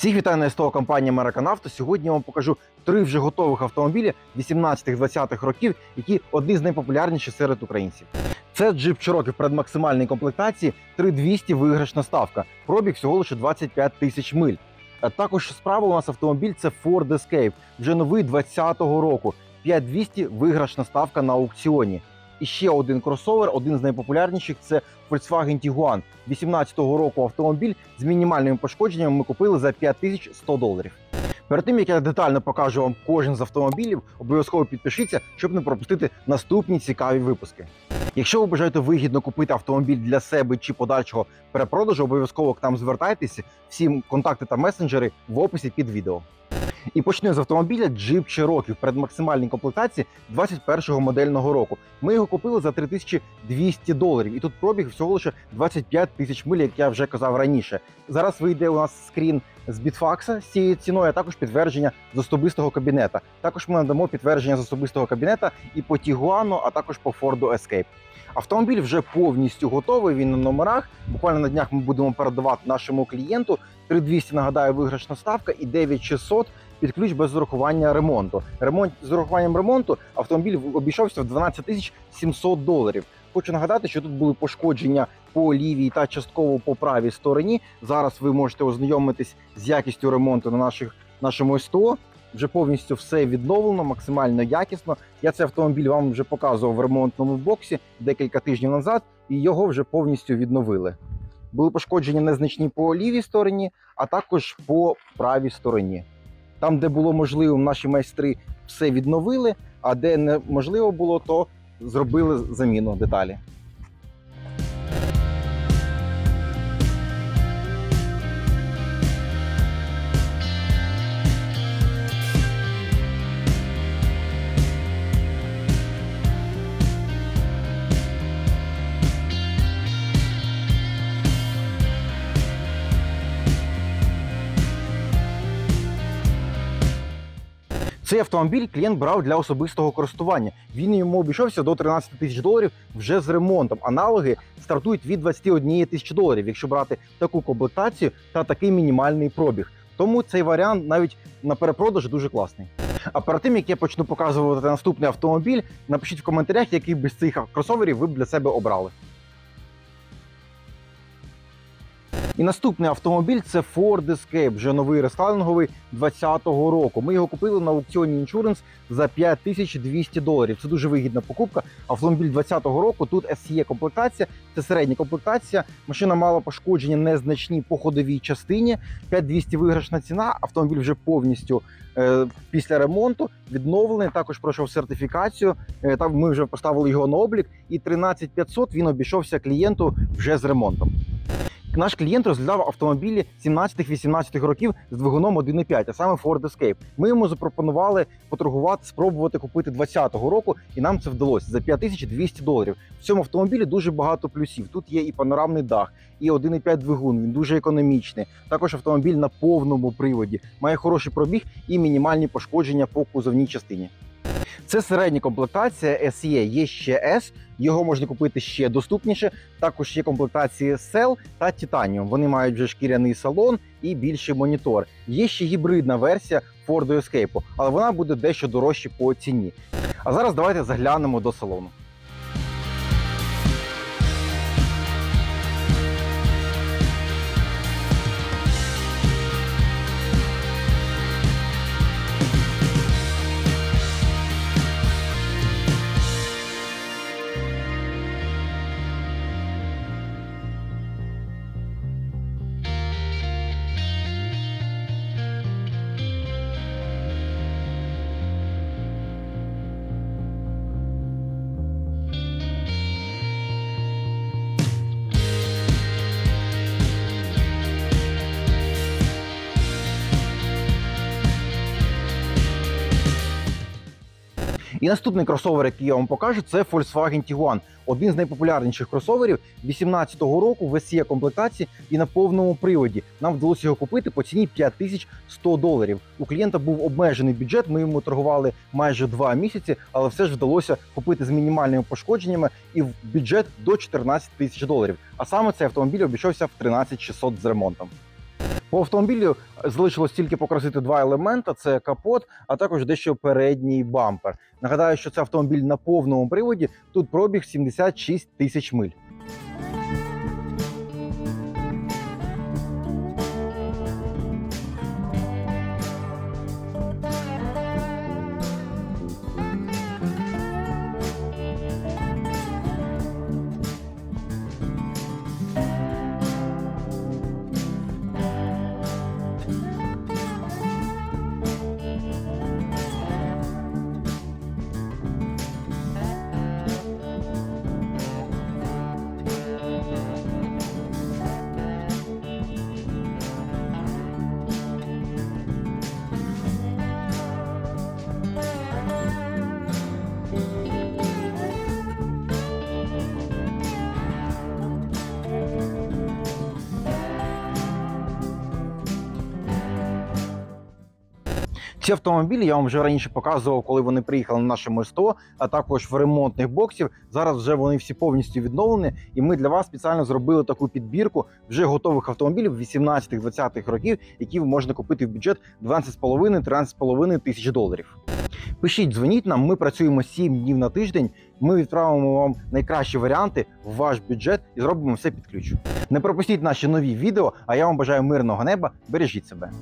Всіх вітаю на СТО компанії American Сьогодні я вам покажу три вже готових автомобілі 18-20-х років, які одні з найпопулярніших серед українців. Це джип Cherokee в предмаксимальній комплектації 3200 виграшна ставка. Пробіг всього лише 25 тисяч миль. А також справа у нас автомобіль це Ford Escape, вже новий 20-го року. 5200 виграшна ставка на аукціоні. І ще один кросовер, один з найпопулярніших це Volkswagen Tiguan. 18-го року автомобіль з мінімальними пошкодженнями ми купили за 5100 доларів. Перед тим як я детально покажу вам кожен з автомобілів, обов'язково підпишіться, щоб не пропустити наступні цікаві випуски. Якщо ви бажаєте вигідно купити автомобіль для себе чи подальшого перепродажу, обов'язково к нам звертайтеся. Всі контакти та месенджери в описі під відео. І почну з автомобіля Jeep Cherokee в предмаксимальній комплектації 21-го модельного року. Ми його купили за 3200 доларів, і тут пробіг всього лише 25 тисяч миль, як я вже казав раніше. Зараз вийде у нас скрін з бітфакса з цією ціною, а також підтвердження з особистого кабінета. Також ми надамо підтвердження з особистого кабінета і по Тігуану, а також по Ford Escape. Автомобіль вже повністю готовий. Він на номерах. Буквально на днях ми будемо передавати нашому клієнту. 3200, нагадаю, виграшна ставка і 9600 під ключ без урахування ремонту. Ремонт з урахуванням ремонту автомобіль обійшовся в 12 тисяч 700 доларів. Хочу нагадати, що тут були пошкодження по лівій та частково по правій стороні. Зараз ви можете ознайомитись з якістю ремонту на наших нашому СТО. Вже повністю все відновлено, максимально якісно. Я цей автомобіль вам вже показував в ремонтному боксі декілька тижнів назад, і його вже повністю відновили. Були пошкодження незначні по лівій стороні, а також по правій стороні. Там, де було можливо, наші майстри все відновили, а де неможливо було, то зробили заміну деталі. Цей автомобіль клієнт брав для особистого користування. Він йому обійшовся до 13 тисяч доларів вже з ремонтом. Аналоги стартують від 21 тисячі доларів, якщо брати таку комплектацію та такий мінімальний пробіг. Тому цей варіант навіть на перепродаж дуже класний. А перед тим як я почну показувати наступний автомобіль, напишіть в коментарях, який би з цих кросоверів ви б для себе обрали. І наступний автомобіль це Ford Escape, вже новий рестайлинговий 2020 року. Ми його купили на аукціоні Insurance за 5200 доларів. Це дуже вигідна покупка. Автомобіль 2020 року. Тут SE комплектація, це середня комплектація. Машина мала пошкодження незначні по ходовій частині. 5200 виграшна ціна. Автомобіль вже повністю е, після ремонту відновлений. Також пройшов сертифікацію. Е, там ми вже поставили його на облік. І 13500 він обійшовся клієнту вже з ремонтом. Наш клієнт розглядав автомобілі 17-18 років з двигуном 1.5, а саме Ford Escape. Ми йому запропонували поторгувати, спробувати купити 20-го року, і нам це вдалося за 5200 доларів. В цьому автомобілі дуже багато плюсів. Тут є і панорамний дах, і 1.5 двигун. Він дуже економічний. Також автомобіль на повному приводі, має хороший пробіг і мінімальні пошкодження по кузовній частині. Це середня комплектація SE, є ще S, його можна купити ще доступніше. Також є комплектації Cell та Titanium. Вони мають вже шкіряний салон і більший монітор. Є ще гібридна версія Ford Escape, але вона буде дещо дорожче по ціні. А зараз давайте заглянемо до салону. І наступний кросовер, який я вам покажу, це Volkswagen Tiguan. Один з найпопулярніших кросоверів 18-го року в SE комплектації і на повному приводі. Нам вдалося його купити по ціні 5100 доларів. У клієнта був обмежений бюджет. Ми йому торгували майже два місяці, але все ж вдалося купити з мінімальними пошкодженнями і в бюджет до 14 тисяч доларів. А саме цей автомобіль обійшовся в 13600 з ремонтом. По автомобілю залишилось тільки покрасити два елемента: це капот, а також дещо передній бампер. Нагадаю, що це автомобіль на повному приводі. Тут пробіг 76 тисяч миль. Ці автомобілі я вам вже раніше показував, коли вони приїхали на наше СТО, а також в ремонтних боксів. Зараз вже вони всі повністю відновлені, і ми для вас спеціально зробили таку підбірку вже готових автомобілів 18-20-х років, які можете купити в бюджет 12,5-13,5 тисяч доларів. Пишіть, дзвоніть нам, ми працюємо 7 днів на тиждень. Ми відправимо вам найкращі варіанти в ваш бюджет і зробимо все під ключ. Не пропустіть наші нові відео. А я вам бажаю мирного неба. Бережіть себе.